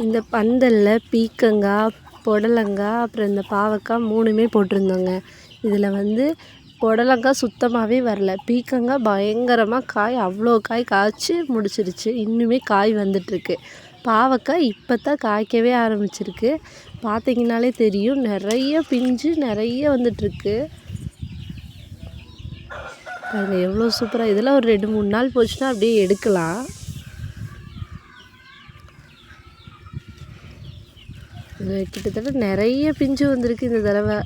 இந்த பந்தலில் பீக்கங்காய் புடலங்காய் அப்புறம் இந்த பாவக்காய் மூணுமே போட்டிருந்தோங்க. இதில் வந்து புடலங்காய் சுத்தமாகவே வரல. பீக்கங்காய் பயங்கரமாக காய் அவ்வளோ காய் காய்ச்சி முடிச்சிருச்சு. இன்னுமே காய் வந்துட்டுருக்கு. பாவக்காய் இப்போ தான் காய்க்கவே ஆரம்பிச்சிருக்கு. பார்த்தீங்கனாலே தெரியும். நிறைய பிஞ்சு நிறைய வந்துட்டுருக்கு. அது எவ்வளோ சூப்பராக இதெல்லாம் ஒரு ரெண்டு மூணு நாள் போச்சுன்னா அப்படியே எடுக்கலாம். கிட்டத்தட்ட நிறைய பிஞ்சு வந்திருக்கு இந்த தடவை.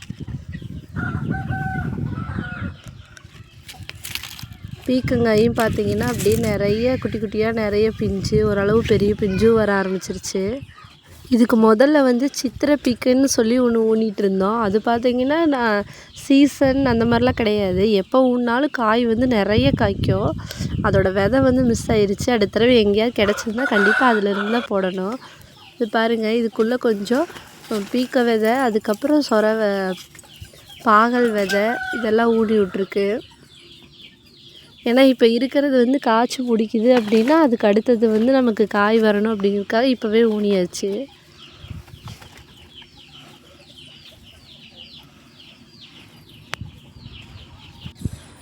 பீக்கங்காயும் பார்த்தீங்கன்னா அப்படியே நிறைய குட்டி குட்டியாக நிறைய பிஞ்சு ஓரளவு பெரிய பிஞ்சும் வர ஆரம்பிச்சிருச்சு. இதுக்கு முதல்ல வந்து சித்திரை பீக்குன்னு சொல்லி ஒன்று ஊனிட்டு இருந்தோம். அது பார்த்தீங்கன்னா நான் சீசன் அந்த மாதிரிலாம் கிடையாது. எப்போ ஊன்னாலும் காய் வந்து நிறைய காய்க்கும். அதோட விதை வந்து மிஸ் ஆயிடுச்சு அடுத்த தடவை எங்கேயாவது கிடச்சிருந்தா கண்டிப்பாக அதில் இருந்து தான் போடணும். இது பாருங்கள் இதுக்குள்ளே கொஞ்சம் பீக்க விதை அதுக்கப்புறம் சொர பாகல் விதை இதெல்லாம் ஊனி விட்ருக்கு ஏன்னா இப்போ இருக்கிறது வந்து காய்ச்சி பிடிக்குது அப்படின்னா அதுக்கு அடுத்தது வந்து நமக்கு காய் வரணும் அப்படிங்கிறதுக்காக இப்போவே ஊனியாச்சு.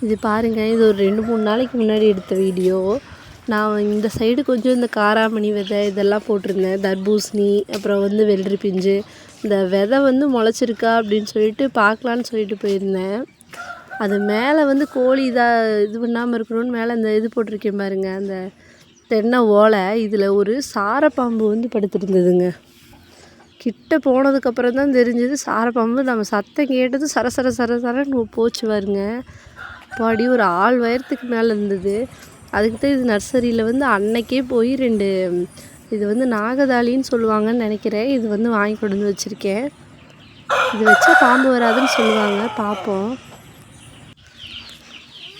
இது பாருங்கள் இது ஒரு ரெண்டு மூணு நாளைக்கு முன்னாடி எடுத்த வீடியோ. நான் இந்த சைடு கொஞ்சம் இந்த காராமணி விதை இதெல்லாம் போட்டிருந்தேன். தர்பூசணி அப்புறம் வந்து வெள்ளரி பிஞ்சு. இந்த விதை வந்து முளைச்சிருக்கா அப்படின்னு சொல்லிட்டு பார்க்கலான்னு சொல்லிட்டு போயிருந்தேன். அது மேலே வந்து கோழி இதாக இது பண்ணாமல் இருக்கணும்னு மேலே இந்த இது போட்டிருக்கேன் பாருங்க அந்த தென்னை ஓலை. இதில் ஒரு சாரப்பாம்பு வந்து படுத்துருந்ததுங்க. கிட்ட போனதுக்கப்புறம் தான் தெரிஞ்சது சாரப்பாம்பு. நம்ம சத்தம் கேட்டது சர சர சர சரன்னு போச்சு பாருங்க. பாடி ஒரு ஆள் வயரத்துக்கு மேலே இருந்தது. அதுக்கு தான் இது நர்சரியில் வந்து அன்னைக்கே போய் ரெண்டு இது வந்து நாகதாளின்னு சொல்லுவாங்கன்னு நினைக்கிறேன். இது வந்து வாங்கி கொண்டு வந்து வச்சுருக்கேன். இது வச்சா பாம்பு வராதுன்னு சொல்லுவாங்க. பார்ப்போம்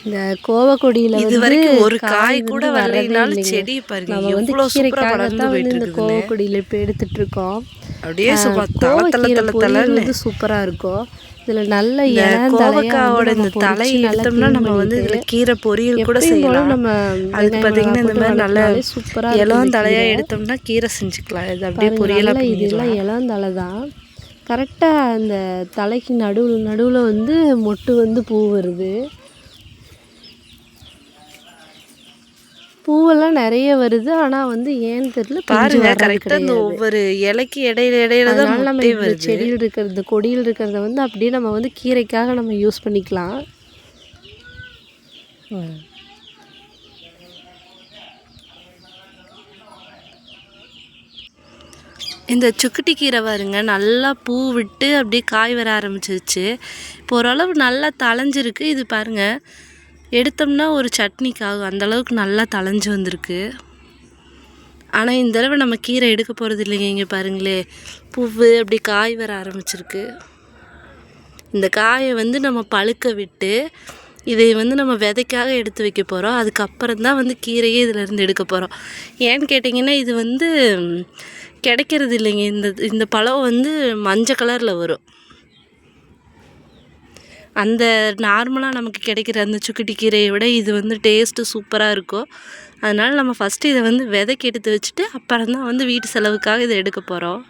இந்த கோவக்கொடியில் வந்து ஒரு காய் கூட வரலைனாலும். செடி பாருங்க நம்ம வந்து கீரைக்காக தான் வந்து இந்த கோவக்கொடியில் இப்போ எடுத்துட்டு இருக்கோம். அப்படியே வந்து சூப்பராக இருக்கும். இதில் நல்ல கோவக்காவோட இந்த தலை எடுத்தோம்னா நம்ம வந்து இதுல கீரை பொரியல் கூட செய்யலாம். நம்ம அதுக்கு பார்த்தீங்கன்னா இந்த மாதிரி நல்ல சூப்பராக இளம் தலையா எடுத்தோம்னா கீரை செஞ்சுக்கலாம். இது அப்படியே பொரியலா நல்ல இதெல்லாம் இளம் தலை தான். கரெக்டாக அந்த தலைக்கு நடுவில் நடுவில் வந்து மொட்டு வந்து பூ வருது. பூவெல்லாம் நிறைய வருது ஆனால் வந்து ஏன்னு தெரியல பாருங்க வர்றது கரெக்டா இந்த. ஒவ்வொரு இலைக்கு இடையில இடையில தான் நம்ம செடியில் இருக்கிறது கொடியில் இருக்கிறத வந்து அப்படியே நம்ம வந்து கீரைக்காக நம்ம யூஸ் பண்ணிக்கலாம். இந்த சுக்குட்டி கீரை பாருங்க நல்லா பூ விட்டு அப்படியே காய் வர ஆரம்பிச்சிருச்சு இப்போ ஓரளவு நல்லா தளைஞ்சிருக்கு இது பாருங்க எடுத்தோம்னா ஒரு சட்னிக்காகும் அந்தளவுக்கு நல்லா தளைஞ்சு வந்திருக்கு. ஆனால் இந்த தடவை நம்ம கீரை எடுக்க போகிறது இல்லைங்க இங்கே பாருங்களே. பூவு அப்படி காய் வர ஆரம்பிச்சிருக்கு. இந்த காயை வந்து நம்ம பழுக்க விட்டு இதை வந்து நம்ம விதைக்காக எடுத்து வைக்க போகிறோம் அதுக்கப்புறம் தான் வந்து கீரையே இதிலேருந்து எடுக்க போகிறோம் ஏன்னு கேட்டிங்கன்னா இது வந்து கிடைக்கிறது இல்லைங்க. இந்த இந்த பழம் வந்து மஞ்சள் கலரில் வரும். அந்த நார்மலாக நமக்கு கிடைக்கிற அந்த சுக்கிட்டி கீரையை விட இது வந்து டேஸ்ட்டு சூப்பராக இருக்கும். அதனால் நம்ம ஃபஸ்ட்டு இதை வந்து விதைக்கு எடுத்து வச்சுட்டு அப்புறம் தான் வந்து வீட்டு செலவுக்காக இதை எடுக்க போகிறோம்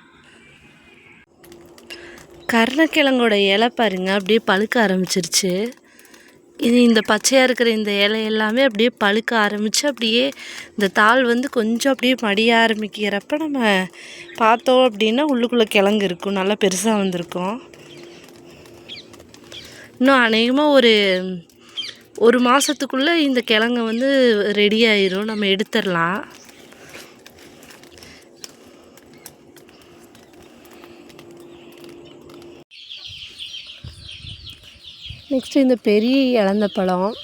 கருணக்கிழங்கோட இலை பாருங்க அப்படியே பழுக்க ஆரம்பிச்சிருச்சு. இது இந்த பச்சையாக இருக்கிற இந்த இலை எல்லாமே அப்படியே பழுக்க ஆரம்பித்து அப்படியே இந்த தாள் வந்து கொஞ்சம் அப்படியே மடிய ஆரம்பிக்கிறப்ப நம்ம பார்த்தோம் அப்படின்னா உள்ளுக்குள்ளே கிழங்கு இருக்கும் நல்லா பெருசாக வந்திருக்கும். இன்னும் அநேகமாக ஒரு ஒரு மாதத்துக்குள்ளே இந்த கிழங்கு வந்து ரெடி ஆயிரும். நம்ம எடுத்துடலாம். நெக்ஸ்ட் இந்த பெரிய இழந்த பழம்.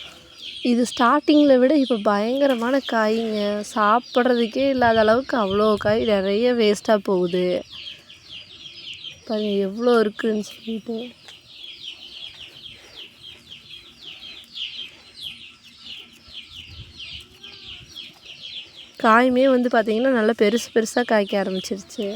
இது ஸ்டார்டிங்கில் விட இப்போ பயங்கரமான காய்ங்க. சாப்பிட்றதுக்கே இல்லாத அளவுக்கு அவ்வளோ காய் நிறைய வேஸ்ட்டாக போகுது. பாருங்கள் எவ்வளோ இருக்குதுன்னு சொல்லிட்டு. காயுமே வந்து பார்த்திங்கன்னா நல்லா பெருசு பெருசாக காய்க்க ஆரம்பிச்சிருச்சு.